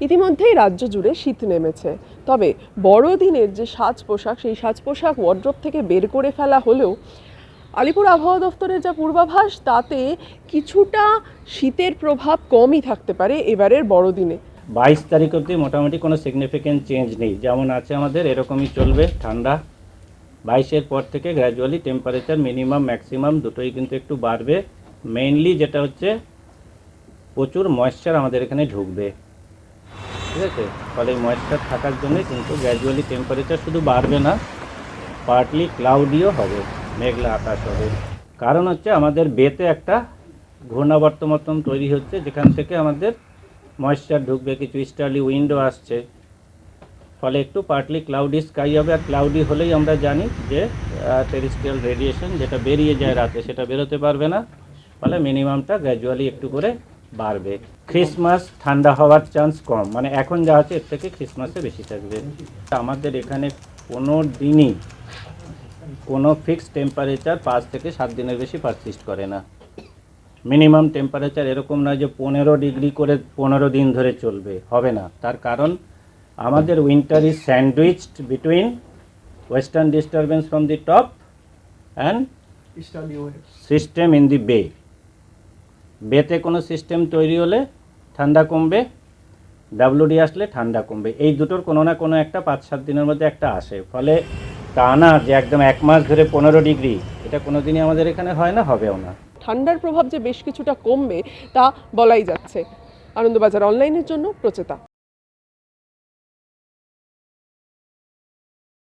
ইতিমধ্যেই রাজ্য জুড়ে শীত নেমেছে। তবে বড়দিনের যে সাজ পোশাক, সেই সাজ পোশাক ওয়ার্ড্রপ থেকে বের করে ফেলা হলেও আলিপুর আবহাওয়া দফতরের যা পূর্বাভাস, তাতে কিছুটা শীতের প্রভাব কমই থাকতে পারে এবারের বড়দিনে। বাইশ তারিখ অবধি মোটামুটি কোনো সিগনিফিকেন্ট চেঞ্জ নেই। যেমন আছে আমাদের, এরকমই চলবে, ঠান্ডা। বাইশের পর থেকে গ্র্যাজুয়ালি টেম্পারেচার মিনিমাম ম্যাক্সিমাম দুটোই কিন্তু একটু বাড়বে। মেইনলি যেটা হচ্ছে, প্রচুর ময়েশ্চার আমাদের এখানে ঢুকবে। ঠিক আছে? ফলে ময়েশ্চার থাকার জন্য কিন্তু গ্র্যাজুয়ালি টেম্পারেচার শুধু বাড়বে না পার্টলি ক্লাউডিও হবে, মেঘলা আকাশ হবে। কারণ হচ্ছে আমাদের বেতে একটা ঘূর্ণাবর্ত মতন তৈরি হচ্ছে, যেখান থেকে আমাদের ময়েশ্চার ঢুকবে, কিছু স্টারলি উইন্ডো আসছে। ফলে একটু পার্টলি ক্লাউডি স্কাই হবে, আর ক্লাউডি হলেই আমরা জানি যে টেরিস্ট্রিয়াল রেডিয়েশন যেটা বেরিয়ে যায় রাতে, সেটা বেরোতে পারবে না। ফলে মিনিমামটা গ্র্যাজুয়ালি একটু করে বাড়বে। ক্রিসমাস ঠান্ডা হওয়ার চান্স কম। মানে এখন যা আছে এর থেকে ক্রিসমাসে বেশি থাকবে। আমাদের এখানে কোনো দিনই কোনো ফিক্সড টেম্পারেচার পাঁচ থেকে সাত দিনের বেশি পারসিস্ট করে না। মিনিমাম টেম্পারেচার এরকম নয় যে পনেরো ডিগ্রি করে পনেরো দিন ধরে চলবে। হবে না। তার কারণ আমাদের winter is sandwiched between western disturbance from the top and system in the bay বেতে কোনো সিস্টেম তৈরি হলে ঠান্ডা কমবে ডাব্লুডি আসলে ঠান্ডা কমবে। এই দুটোর কোনো না কোনো একটা পাঁচ সাত দিনের মধ্যে একটা আসে। ফলে তা না যে একদম এক মাস ধরে পনেরো ডিগ্রি, এটা কোনো দিনই আমাদের এখানে হয় না, হবেও না। ঠান্ডার প্রভাব যে বেশ কিছুটা কমবে, তা বলাই যাচ্ছে। আনন্দবাজার অনলাইনের জন্য প্রচেতা।